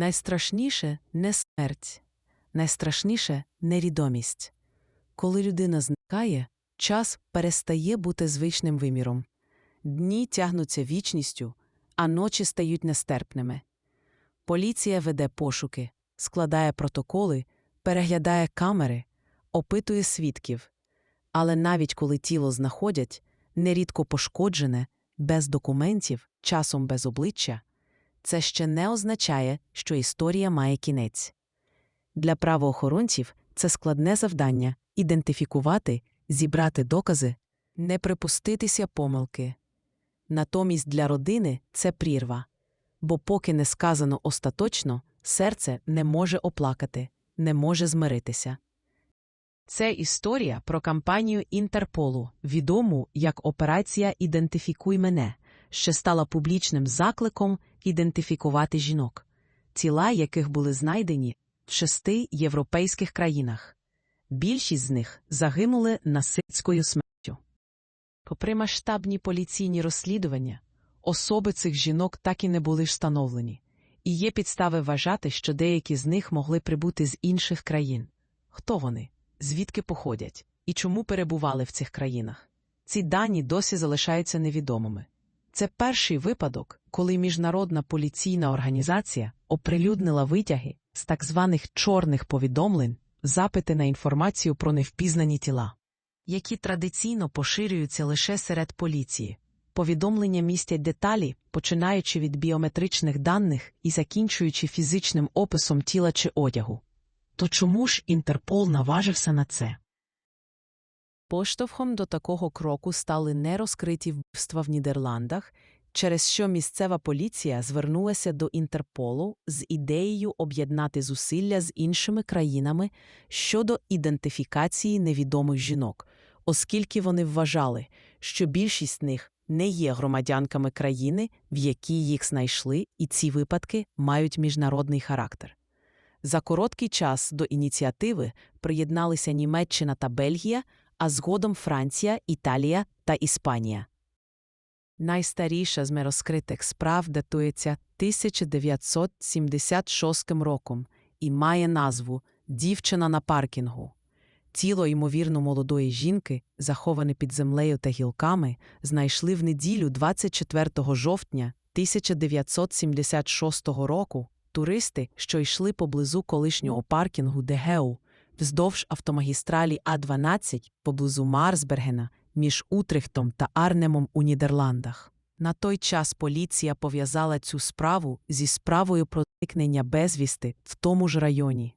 Найстрашніше не смерть, найстрашніше невідомість. Коли людина зникає, час перестає бути звичним виміром. Дні тягнуться вічністю, а ночі стають нестерпними. Поліція веде пошуки, складає протоколи, переглядає камери, опитує свідків. Але навіть коли тіло знаходять, нерідко пошкоджене, без документів, часом без обличчя, це ще не означає, що історія має кінець. Для правоохоронців це складне завдання ідентифікувати, зібрати докази, не припуститися помилки. Натомість для родини це прірва, бо поки не сказано остаточно, серце не може оплакати, не може змиритися. Це історія про кампанію Інтерполу, відому як операція Ідентифікуй мене, що стала публічним закликом ідентифікувати жінок, тіла яких були знайдені в шести європейських країнах. Більшість з них загинули насильською смертю. Попри масштабні поліційні розслідування, особи цих жінок так і не були встановлені, і є підстави вважати, що деякі з них могли прибути з інших країн. Хто вони? Звідки походять? І чому перебували в цих країнах? Ці дані досі залишаються невідомими. Це перший випадок, коли міжнародна поліційна організація оприлюднила витяги з так званих чорних повідомлень, запити на інформацію про невпізнані тіла, які традиційно поширюються лише серед поліції. Повідомлення містять деталі, починаючи від біометричних даних і закінчуючи фізичним описом тіла чи одягу. То чому ж Інтерпол наважився на це? Поштовхом до такого кроку стали нерозкриті вбивства в Нідерландах, через що місцева поліція звернулася до Інтерполу з ідеєю об'єднати зусилля з іншими країнами щодо ідентифікації невідомих жінок, оскільки вони вважали, що більшість з них не є громадянками країни, в якій їх знайшли, і ці випадки мають міжнародний характер. За короткий час до ініціативи приєдналися Німеччина та Бельгія, а згодом Франція, Італія та Іспанія. Найстаріша з розкритих справ датується 1976 роком і має назву Дівчина на паркінгу. Тіло, ймовірно, молодої жінки, заховане під землею та гілками, знайшли в неділю 24 жовтня 1976 року туристи, що йшли поблизу колишнього паркінгу Дегеу, вздовж автомагістралі А12 поблизу Марсбергена між Утрехтом та Арнемом у Нідерландах. На той час поліція пов'язала цю справу зі справою про зникнення безвісти в тому ж районі.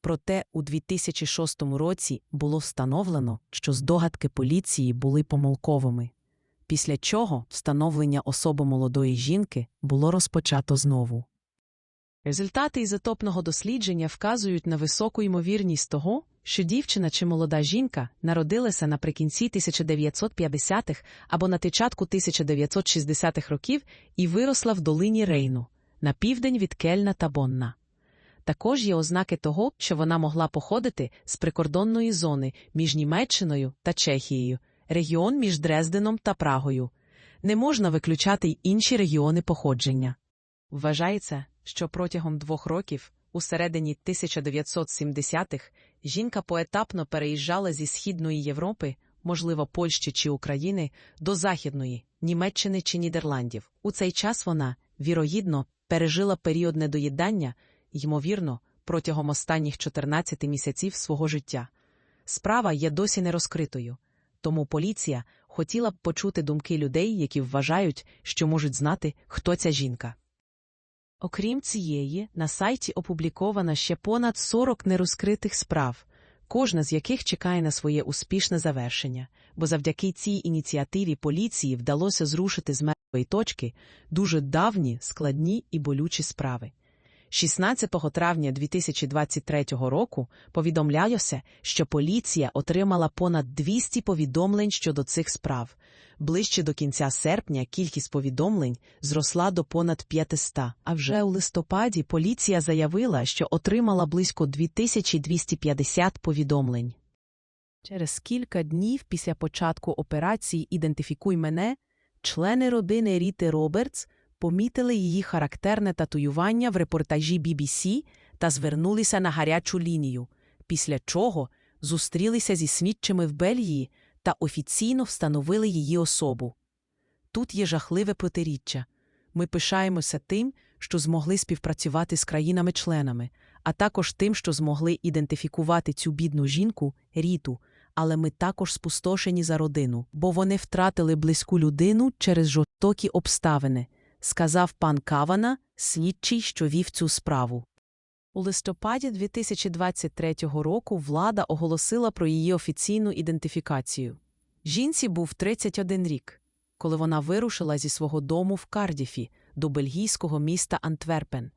Проте у 2006 році було встановлено, що здогадки поліції були помилковими, після чого встановлення особи молодої жінки було розпочато знову. Результати ізотопного дослідження вказують на високу ймовірність того, що дівчина чи молода жінка народилася наприкінці 1950-х або на початку 1960-х років і виросла в долині Рейну, на південь від Кельна та Бонна. Також є ознаки того, що вона могла походити з прикордонної зони між Німеччиною та Чехією, регіон між Дрезденом та Прагою. Не можна виключати й інші регіони походження. Вважається, що протягом двох років, у середині 1970-х, жінка поетапно переїжджала зі Східної Європи, можливо, Польщі чи України, до Західної, Німеччини чи Нідерландів. У цей час вона, вірогідно, пережила період недоїдання, ймовірно, протягом останніх 14 місяців свого життя. Справа є досі нерозкритою, тому поліція хотіла б почути думки людей, які вважають, що можуть знати, хто ця жінка. Окрім цієї, на сайті опубліковано ще понад 40 нерозкритих справ, кожна з яких чекає на своє успішне завершення, бо завдяки цій ініціативі поліції вдалося зрушити з мертвої точки дуже давні, складні і болючі справи. 16 травня 2023 року повідомлялося, що поліція отримала понад 200 повідомлень щодо цих справ. Ближче до кінця серпня кількість повідомлень зросла до понад 500, а вже у листопаді поліція заявила, що отримала близько 2250 повідомлень. Через кілька днів після початку операції Ідентифікуй мене члени родини Ріти Робертс помітили її характерне татуювання в репортажі BBC та звернулися на гарячу лінію, після чого зустрілися зі слідчими в Бельгії та офіційно встановили її особу. Тут є жахливе протиріччя. Ми пишаємося тим, що змогли співпрацювати з країнами-членами, а також тим, що змогли ідентифікувати цю бідну жінку, Ріту, але ми також спустошені за родину, бо вони втратили близьку людину через жорстокі обставини, сказав пан Кавана, слідчий, що вів цю справу. У листопаді 2023 року влада оголосила про її офіційну ідентифікацію. Жінці був 31 рік, коли вона вирушила зі свого дому в Кардіфі до бельгійського міста Антверпен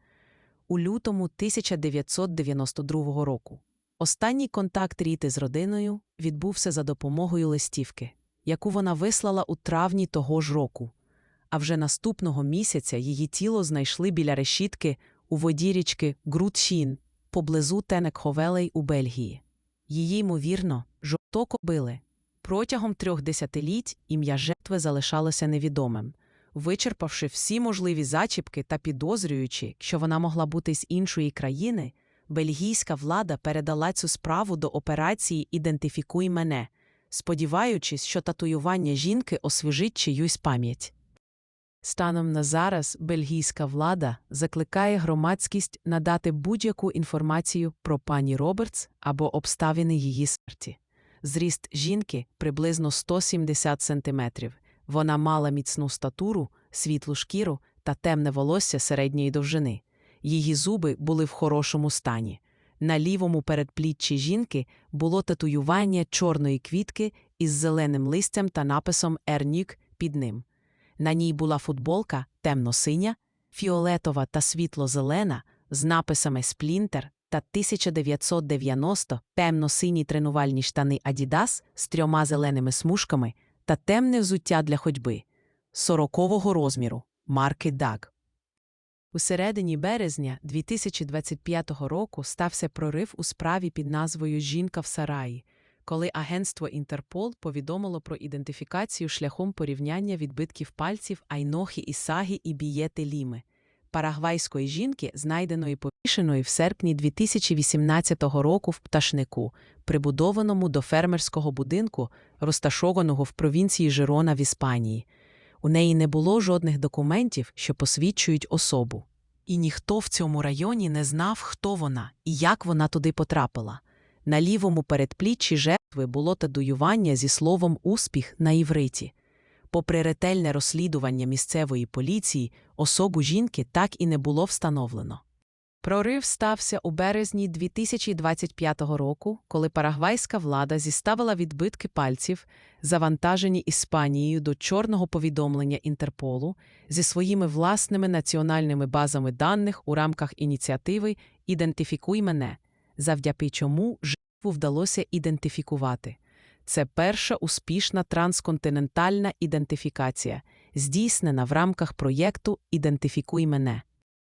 у лютому 1992 року. Останній контакт Ріти з родиною відбувся за допомогою листівки, яку вона вислала у травні того ж року. А вже наступного місяця її тіло знайшли біля решітки у воді річки Грутшін поблизу Тенекховелей у Бельгії. Її, ймовірно, жорстоко били. Протягом трьох десятиліть ім'я жертви залишалося невідомим, вичерпавши всі можливі зачіпки та підозрюючи, що вона могла бути з іншої країни, бельгійська влада передала цю справу до операції Ідентифікуй мене, сподіваючись, що татуювання жінки освіжить чиюсь пам'ять. Станом на зараз бельгійська влада закликає громадськість надати будь-яку інформацію про пані Робертс або обставини її смерті. Зріст жінки приблизно 170 сантиметрів. Вона мала міцну статуру, світлу шкіру та темне волосся середньої довжини. Її зуби були в хорошому стані. На лівому передпліччі жінки було татуювання чорної квітки із зеленим листям та написом «Ернюк» під ним. На ній була футболка темно-синя, фіолетова та світло-зелена з написами «Сплінтер» та 1990 темно-сині тренувальні штани Adidas з трьома зеленими смужками та темне взуття для ходьби 40-го розміру марки DAG. У середині березня 2025 року стався прорив у справі під назвою Жінка в Сараї, коли агентство Інтерпол повідомило про ідентифікацію шляхом порівняння відбитків пальців Айнохі Ісагі і Бієти Ліми, парагвайської жінки, знайденої повішеною в серпні 2018 року в пташнику, прибудованому до фермерського будинку, розташованого в провінції Жирона в Іспанії. У неї не було жодних документів, що посвідчують особу. І ніхто в цьому районі не знав, хто вона і як вона туди потрапила. На лівому передпліччі жертви було татуювання зі словом успіх на івриті. Попри ретельне розслідування місцевої поліції, особу жінки так і не було встановлено. Прорив стався у березні 2025 року, коли парагвайська влада зіставила відбитки пальців, завантажені Іспанією до чорного повідомлення Інтерполу зі своїми власними національними базами даних у рамках ініціативи Ідентифікуй мене, завдяки чому жертву вдалося ідентифікувати. Це перша успішна трансконтинентальна ідентифікація, здійснена в рамках проєкту Ідентифікуй мене.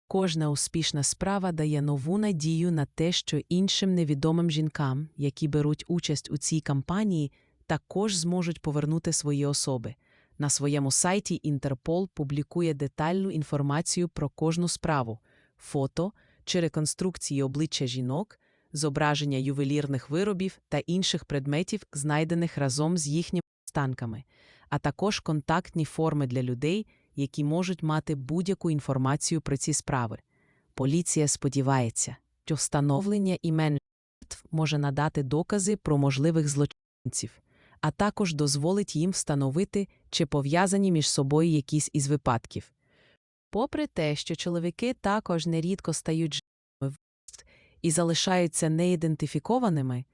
Кожна успішна справа дає нову надію на те, що іншим невідомим жінкам, які беруть участь у цій кампанії, також зможуть повернути свої особи. На своєму сайті Інтерпол публікує детальну інформацію про кожну справу, фото чи реконструкції обличчя жінок, зображення ювелірних виробів та інших предметів, знайдених разом з їхніми останками, а також контактні форми для людей, які можуть мати будь-яку інформацію про ці справи. Поліція сподівається, що встановлення імен жертв може надати докази про можливих злочинців, а також дозволить їм встановити, чи пов'язані між собою якісь із випадків. Попри те, що чоловіки також нерідко стають і залишаються неідентифікованими,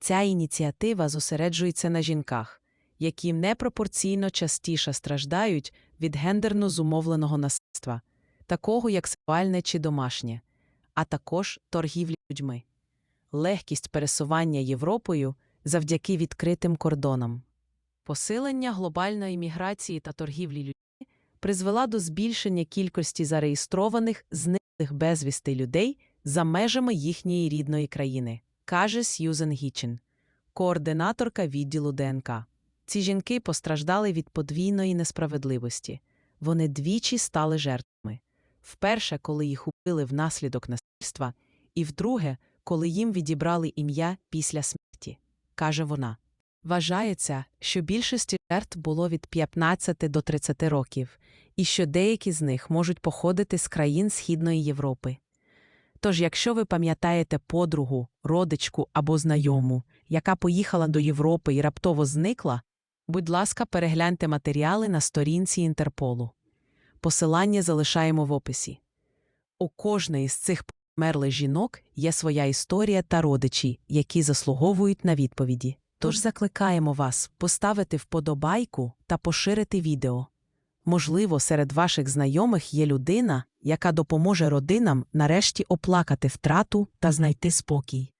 ця ініціатива зосереджується на жінках, які непропорційно частіше страждають від гендерно зумовленого насильства, такого як сексуальне чи домашнє, а також торгівлі людьми, легкість пересування Європою завдяки відкритим кордонам. Посилення глобальної міграції та торгівлі людьми призвела до збільшення кількості зареєстрованих зниклих безвісти людей за межами їхньої рідної країни, каже Сьюзен Гічин, координаторка відділу ДНК. Ці жінки постраждали від подвійної несправедливості. Вони двічі стали жертвами. Вперше, коли їх убили внаслідок насильства, і вдруге, коли їм відібрали ім'я після смерті, каже вона. Вважається, що більшості жертв було від 15 до 30 років, і що деякі з них можуть походити з країн Східної Європи. Тож, якщо ви пам'ятаєте подругу, родичку або знайому, яка поїхала до Європи і раптово зникла, будь ласка, перегляньте матеріали на сторінці Інтерполу. Посилання залишаємо в описі. У кожної з цих померлих жінок є своя історія та родичі, які заслуговують на відповіді. Тож закликаємо вас поставити вподобайку та поширити відео. Можливо, серед ваших знайомих є людина, яка допоможе родинам нарешті оплакати втрату та знайти спокій.